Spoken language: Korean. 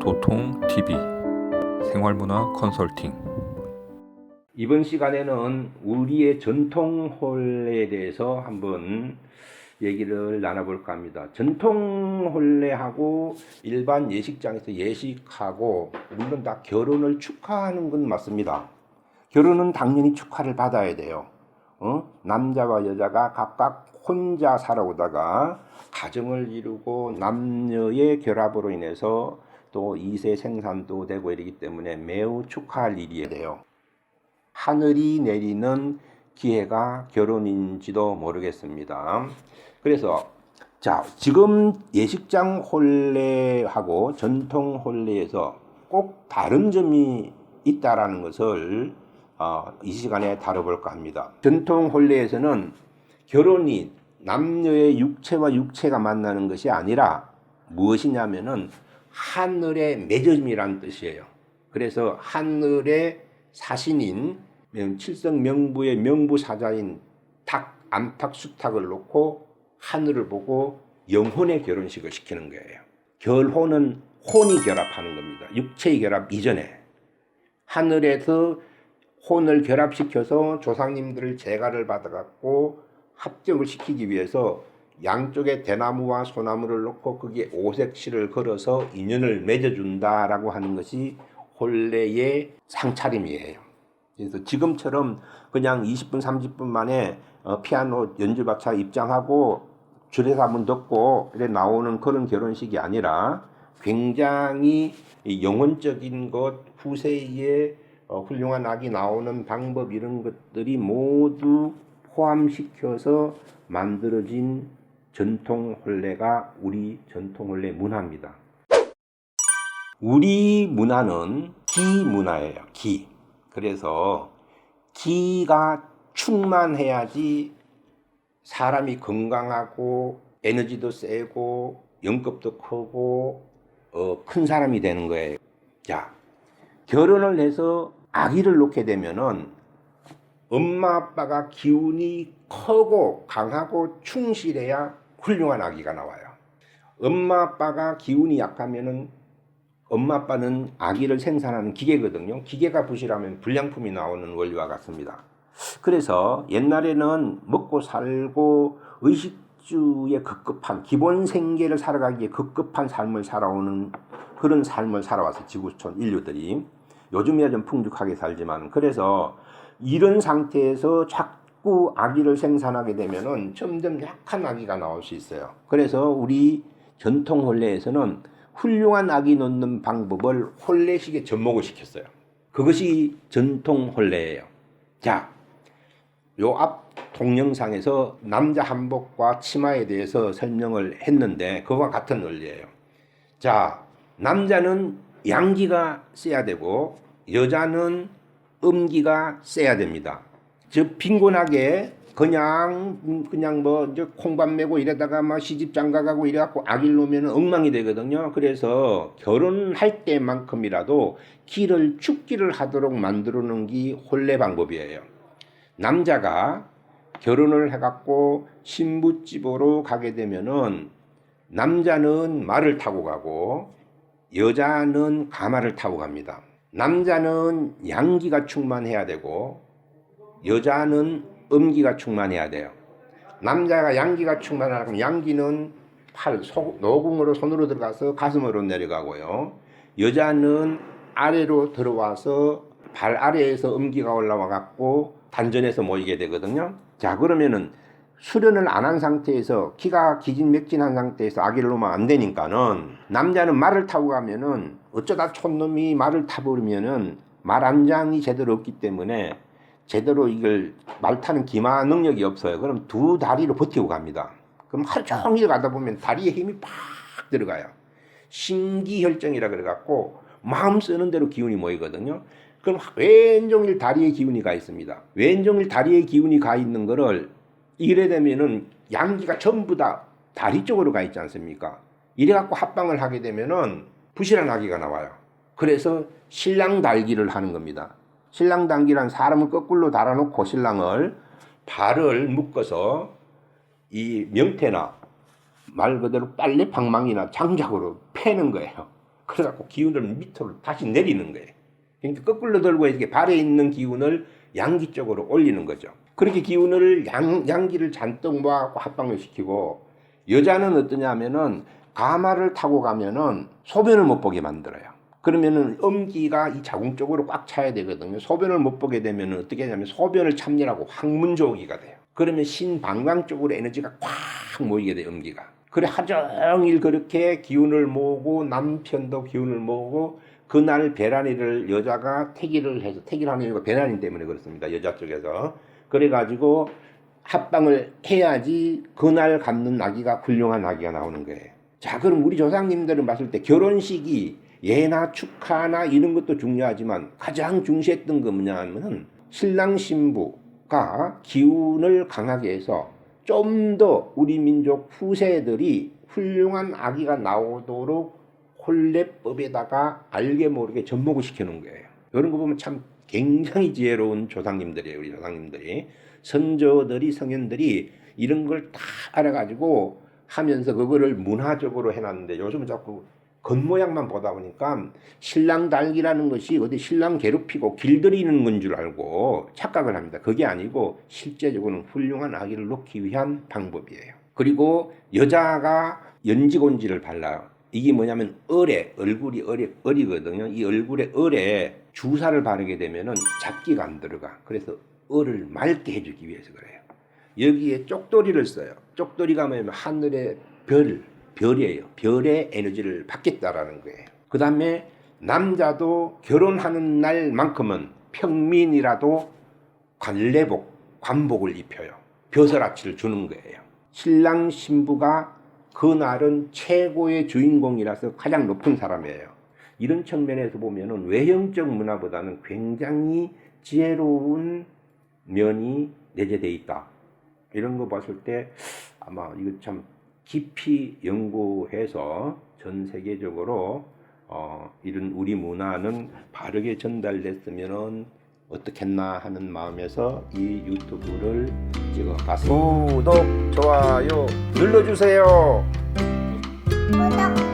도통 TV 생활문화 컨설팅 이번 시간에는 우리의 전통 혼례에 대해서 한번 얘기를 나눠볼까 합니다. 전통 혼례하고 일반 예식장에서 예식하고 물론 다 결혼을 축하하는 건 맞습니다. 결혼은 당연히 축하를 받아야 돼요. 어? 남자와 여자가 각각 혼자 살아오다가 가정을 이루고 남녀의 결합으로 인해서 또 이세 생산도 되고 이러기 때문에 매우 축하할 일이에요. 돼요. 하늘이 내리는 기회가 결혼인지도 모르겠습니다. 그래서 자 지금 예식장 혼례하고 전통 혼례에서 꼭 다른 점이 있다라는 것을 어, 이 시간에 다뤄볼까 합니다. 전통 혼례에서는 결혼이 남녀의 육체와 육체가 만나는 것이 아니라 무엇이냐면은 하늘의 맺음이라는 뜻이에요. 그래서 하늘의 사신인 칠성 명부의 명부사자인 탁 암탉 수탉을 놓고 하늘을 보고 영혼의 결혼식을 시키는 거예요. 결혼은 혼이 결합하는 겁니다. 육체의 결합 이전에 하늘에서 혼을 결합시켜서 조상님들을 재가를 받아갖고 합정을 시키기 위해서 양쪽에 대나무와 소나무를 놓고 거기에 오색실을 걸어서 인연을 맺어준다라고 하는 것이 혼례의 상차림이에요. 그래서 지금처럼 그냥 20분, 30분 만에 어, 피아노 연주박사 입장하고 줄에서 한번 듣고 이래 나오는 그런 결혼식이 아니라 굉장히 이 영혼적인 것, 후세에 어, 훌륭한 악이 나오는 방법 이런 것들이 모두 포함시켜서 만들어진 전통 혼례가 우리 전통 혼례 문화입니다. 우리 문화는 기 문화예요. 기. 그래서 기가 충만해야지 사람이 건강하고 에너지도 세고 연급도 크고 어, 큰 사람이 되는 거예요. 자, 결혼을 해서 아기를 놓게 되면은 엄마 아빠가 기운이 크고 강하고 충실해야 훌륭한 아기가 나와요. 엄마 아빠가 기운이 약하면은 엄마 아빠는 아기를 생산하는 기계거든요. 기계가 부실하면 불량품이 나오는 원리와 같습니다. 그래서 옛날에는 먹고 살고 의식주에 급급한 기본 생계를 살아가기에 급급한 삶을 살아오는 그런 삶을 살아와서 지구촌 인류들이 요즘이야 좀 풍족하게 살지만 그래서 이런 상태에서 자꾸 아기를 생산하게 되면은 점점 약한 아기가 나올 수 있어요. 그래서 우리 전통 혼례에서는 훌륭한 아기 놓는 방법을 혼례식에 접목을 시켰어요. 그것이 전통 혼례예요. 자, 요 앞 동영상에서 남자 한복과 치마에 대해서 설명을 했는데 그와 같은 원리예요. 자, 남자는 양기가 세야 되고 여자는 음기가 세야 됩니다. 즉 빈곤하게 그냥 그냥 뭐 이제 콩밥 메고 이러다가 막 시집 장가 가고 이래 갖고 아기를 놓으면 엉망이 되거든요. 그래서 결혼할 때만큼이라도 기를 축기를 하도록 만들어 놓은 게 혼례 방법이에요. 남자가 결혼을 해 갖고 신부집으로 가게 되면은 남자는 말을 타고 가고 여자는 가마를 타고 갑니다. 남자는 양기가 충만해야 되고 여자는 음기가 충만해야 돼요. 남자가 양기가 충만하면 양기는 팔, 소, 노궁으로 손으로 들어가서 가슴으로 내려가고요. 여자는 아래로 들어와서 발 아래에서 음기가 올라와 갖고 단전에서 모이게 되거든요. 자, 그러면은 수련을 안 한 상태에서 키가 기진맥진한 상태에서 아기를 놓으면 안 되니까는 남자는 말을 타고 가면은 어쩌다 촌놈이 말을 타버리면은 말 안장이 제대로 없기 때문에 제대로 이걸 말 타는 기마 능력이 없어요. 그럼 두 다리로 버티고 갑니다. 그럼 하루 종일 가다 보면 다리에 힘이 팍 들어가요. 신기혈정이라 그래갖고 마음 쓰는 대로 기운이 모이거든요. 그럼 왼종일 다리에 기운이 가 있습니다. 왼종일 다리에 기운이 가 있는 거를 이래 되면은 양기가 전부 다 다리 쪽으로 가 있지 않습니까? 이래 갖고 합방을 하게 되면은 부실한 아기가 나와요. 그래서 신랑 달기를 하는 겁니다. 신랑 당기란 사람을 거꾸로 달아놓고 신랑을 발을 묶어서 이 명태나 말 그대로 빨래 방망이나 장작으로 패는 거예요. 그래갖고 기운을 밑으로 다시 내리는 거예요. 그러니까 거꾸로 들고 이렇게 발에 있는 기운을 양기 쪽으로 올리는 거죠. 그렇게 기운을 양, 양기를 잔뜩 모아갖고 합방을 시키고 여자는 어떠냐면은 가마를 타고 가면은 소변을 못 보게 만들어요. 그러면은 음기가 이 자궁 쪽으로 꽉 차야 되거든요. 소변을 못 보게 되면 어떻게 하냐면 소변을 참느라고 항문조기가 돼요. 그러면 신방광 쪽으로 에너지가 꽉 모이게 돼요. 음기가. 그래 하루 종일 그렇게 기운을 모으고 남편도 기운을 모으고 그날 배란이를 여자가 태기를 해서 태기를 하는 이유가 배란이 때문에 그렇습니다. 여자 쪽에서 그래가지고 합방을 해야지 그날 갖는 아기가 훌륭한 아기가 나오는 거예요. 자, 그럼 우리 조상님들은 봤을 때 결혼식이 예나 축하나 이런 것도 중요하지만 가장 중시했던 거 뭐냐면은 신랑 신부가 기운을 강하게 해서 좀 더 우리 민족 후세들이 훌륭한 아기가 나오도록 혼례법에다가 알게 모르게 접목을 시켜놓은 거예요. 이런 거 보면 참 굉장히 지혜로운 조상님들이에요. 우리 조상님들이 선조들이 성현들이 이런 걸 다 알아가지고 하면서 그거를 문화적으로 해놨는데 요즘은 자꾸 겉모양만 보다 보니까 신랑 달기라는 것이 어디 신랑 괴롭히고 길들이는 건 줄 알고 착각을 합니다. 그게 아니고 실제적으로는 훌륭한 아기를 놓기 위한 방법이에요. 그리고 여자가 연지곤지를 발라요. 이게 뭐냐면 얼에 얼굴이 얼이 얼이거든요. 이 얼굴에 얼에 주사를 바르게 되면은 잡기가 안 들어가. 그래서 얼을 맑게 해주기 위해서 그래요. 여기에 쪽돌이를 써요. 쪽돌이가 뭐냐면 하늘의 별, 별이에요. 별의 에너지를 받겠다라는 거예요. 그 다음에 남자도 결혼하는 날만큼은 평민이라도 관례복, 관복을 입혀요. 벼슬아치를 주는 거예요. 신랑 신부가 그날은 최고의 주인공이라서 가장 높은 사람이에요. 이런 측면에서 보면은 외형적 문화보다는 굉장히 지혜로운 면이 내재돼 있다. 이런 거 봤을 때 아마 이거 참 깊이 연구해서 전 세계적으로 어, 이런 우리 문화는 바르게 전달됐으면은 어떻겠나 하는 마음에서 이 유튜브를 찍어봤습니다. 구독, 좋아요 눌러주세요. 구독.